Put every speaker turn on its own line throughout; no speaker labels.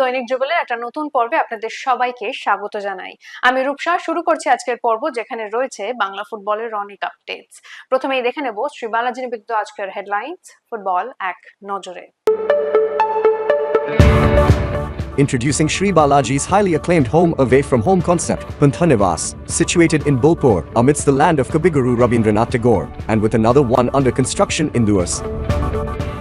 দৈনিক যুগলের একটা নতুন পর্বে আপনাদের সবাইকে স্বাগত জানাই আমি রূপসা শুরু করছি আজকের পর্ব যেখানে রয়েছে বাংলা ফুটবলের অনেক আপডেটস প্রথমেই দেখে নেব শ্রী বালাজি নিবেদিত আজকের হেডলাইন্স ফুটবল এক নজরে
Introducing Sri Balaji's highly acclaimed home away from home concept, Panthanivas, situated in Bolpur amidst the land of Kabiguru Rabindranath Tagore, and with another one under construction in Duas.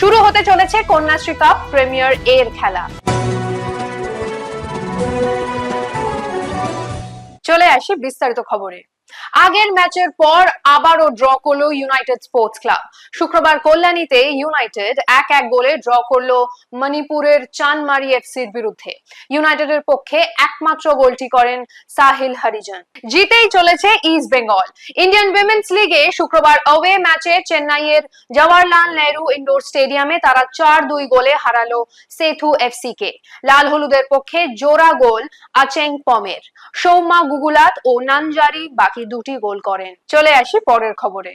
শুরু হতে চলেছে Kanyashree cup premier এর খেলা। চলে আসি বিস্তারিত খবরে। আগের ম্যাচের পর আবারও ড্র করল ইউনাইটেড স্পোর্টস ক্লাব শুক্রবার কল্যাণীতে ইউনাইটেড এক এক গোলে ড্র করল মণিপুরের চানমারি এফসির বিরুদ্ধে। ইউনাইটেডের পক্ষে একমাত্র গোলটি করেন সাহিল হরিজন। জিতেই চলেছে ইস্ট বেঙ্গল ইন্ডিয়ান উইমেন্স লিগে শুক্রবার অওয়ে ম্যাচে চেন্নাইয়ের জওয়াহরলাল নেহরু ইনডোর স্টেডিয়ামে তারা চার দুই গোলে হারালো সেথু এফসি কে লাল হলুদের পক্ষে জোড়া গোল আচেং পমের। সৌম্যা গুগুলাত ও নানজারি বাকি দুটি গোল করেন। চলে আসি পরের খবরে।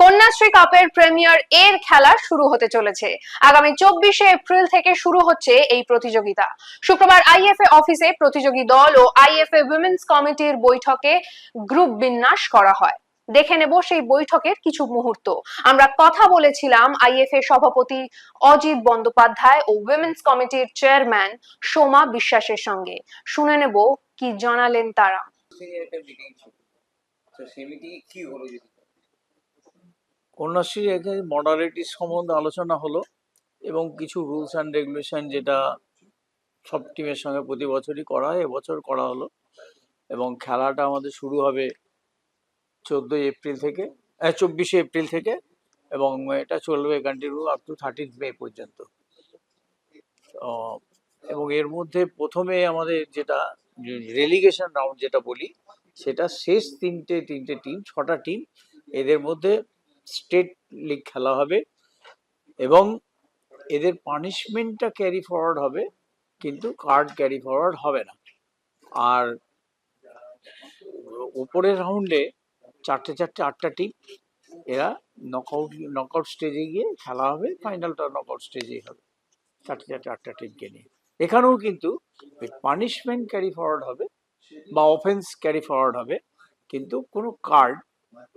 কন্যাশ্রী কাপের প্রিমিয়ার এর খেলা শুরু হতে চলেছে। আগামী চব্বিশে এপ্রিল থেকে শুরু হচ্ছে এই প্রতিযোগিতা। শুক্রবার আইএফএ অফিসে প্রতিযোগী দল ও আইএফএ উইমেন্স কমিটির বৈঠকে গ্রুপ বিন্যাস করা হয়। দেখে নেব সেই বৈঠকের কিছু মুহূর্ত। আমরা কথা বলেছিলাম আইএফএ সভাপতি অজিত বন্দ্যোপাধ্যায় ও উইমেন্স কমিটির চেয়ারম্যান সোমা বিশ্বাসের সঙ্গে। শুনে নেব কি জানালেন তারা
থেকে একটা মিটিং ছিল
কন্যাশ্রী এখানে মডারেটি সম্বন্ধে আলোচনা হলো এবং কিছু রুলস অ্যান্ড রেগুলেশন যেটা সব টিমের সঙ্গে প্রতি বছরই করা হয়, এবছর করা হলো এবং খেলাটা আমাদের শুরু হবে চোদ্দোই এপ্রিল থেকে চব্বিশে এপ্রিল থেকে এবং এটা চলবে continue up to thirteen May পর্যন্ত। এবং এর মধ্যে প্রথমে আমাদের যেটা রেলিগেশন রাউন্ড যেটা বলি সেটা শেষ তিনটে তিনটে টিম, ছটা টিম, এদের মধ্যে স্টেট লিগ খেলা হবে এবং এদের পানিশমেন্টটা ক্যারি ফরওয়ার্ড হবে, কিন্তু কার্ড ক্যারি ফরওয়ার্ড হবে না। আর উপরের রাউন্ডে চারটে চারটে, আটটা টিম, এরা নকআউট নকআউট স্টেজে গিয়ে খেলা হবে, ফাইনালটা নকআউট স্টেজেই হবে, চারটে চারটে, আটটা টিমকে নিয়ে। এখানেও কিন্তু পানিশমেন্ট ক্যারি ফরওয়ার্ড হবে বা অফেন্স ক্যারি ফরওয়ার্ড হবে কিন্তু কোনো কার্ড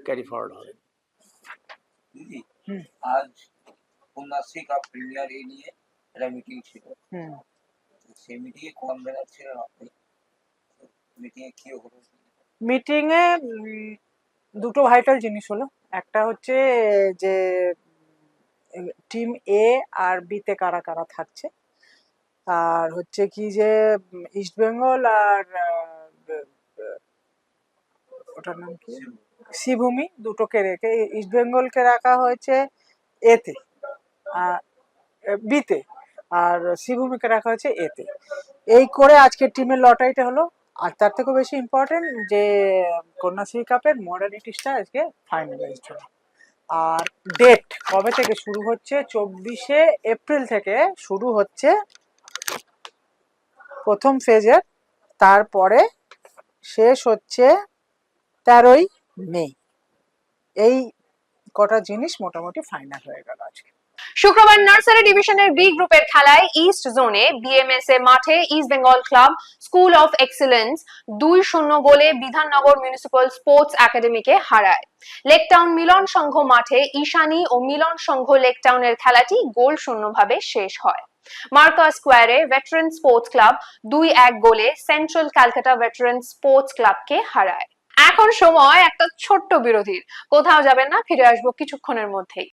ক্যারি ফরওয়ার্ড হবে
আজ কন্যাশ্রী কাপ প্রিমিয়ার এ নিয়ে একটা মিটিং ছিল। সেই মিটিংয়ে কনভেনার ছিলেন আপনি? মিটিংয়ে কি হলো?
মিটিংয়ে দুটো ভাইটাল জিনিস হলো। একটা হচ্ছে যে টিম এ আর বিতে কারা কারা থাকছে। আর হচ্ছে কি যে ইস্ট বেঙ্গল আর ওটার নাম কি? শ্রীভূমি দুটোকে রেখে ইস্ট বেঙ্গলকে রাখা হয়েছে এতে বিতে, আর শ্রীভূমিকে রাখা হয়েছে এতে। এই করে আজকের টিমের লটারিটা হলো, আর তার থেকেও বেশি ইম্পর্টেন্ট যে, কন্যাশ্রী কাপের মডালিটিসটা আজকে ফাইনালাইজড হলো। আর ডেট কবে থেকে শুরু হচ্ছে? চব্বিশে এপ্রিল থেকে শুরু হচ্ছে প্রথম ফেজের, তারপরে শেষ হচ্ছে তেরোই মে। এই কটা জিনিস মোটামুটি ফাইনাল হয়ে গেল আজকে।
শুক্রবার নার্সারি ডিভিশনের বি গ্রুপের খেলায় ইস্ট জোনে বিএমএস এ মাঠে East Bengal club school of excellence দুই শূন্য গোলে বিধাননগর মিউনিসিপাল স্পোর্টস একাডেমিকে হারায়। লেকটাউন মিলন সংঘ মাঠে ঈশানী ও মিলন সংঘ লেকটাউনের খেলাটি গোল শূন্যভাবে শেষ হয়। মার্কা স্কোয়ারে ভেটারেন স্পোর্টস ক্লাব দুই এক গোলে সেন্ট্রাল ক্যালকাটা ভেটারেন স্পোর্টস ক্লাবকে হারায়। এখন সময় একটা ছোট্ট বিরোধীর কোথাও যাবেন না, ফিরে আসব কিছুক্ষণের মধ্যেই।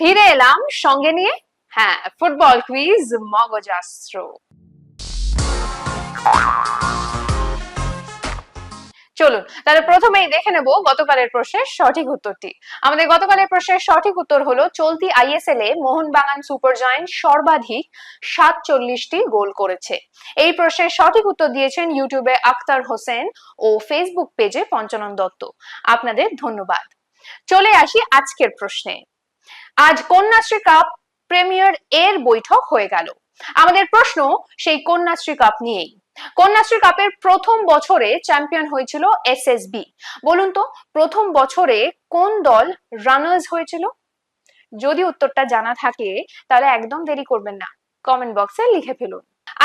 ফিরে এলাম সঙ্গে নিয়ে। হ্যাঁ ফুটবল কুইজ মগজাস্ত্র। চলুন, তাহলে প্রথমেই দেখে নেব গতকালের প্রশ্নের সঠিক উত্তরটি। আমাদের গতকালের প্রশ্নের সঠিক উত্তর হলো, চলতি আইএসএল এ মোহনবাগান সুপার জয়েন্ট সর্বাধিক সাতচল্লিশটি গোল করেছে। এই প্রশ্নের সঠিক উত্তর দিয়েছেন ইউটিউবে আক্তার হোসেন ও ফেসবুক পেজে পঞ্চানন দত্ত। আপনাদের ধন্যবাদ। চলে আসি আজকের প্রশ্নে। আজ কন্যাশ্রী কাপ প্রিমিয়ার এর বৈঠক হয়ে গেল। আমাদের প্রশ্ন সেই কন্যাশ্রী কাপ নিয়েই। কন্যাশ্রী কাপের প্রথম বছরে চ্যাম্পিয়ন হয়েছিল এস এস বি বলুন তো, প্রথম বছরে কোন দল রানার্স হয়েছিল? যদি উত্তরটা জানা থাকে, তাহলে একদম দেরি করবেন না। কমেন্ট বক্সে লিখে ফেলুন।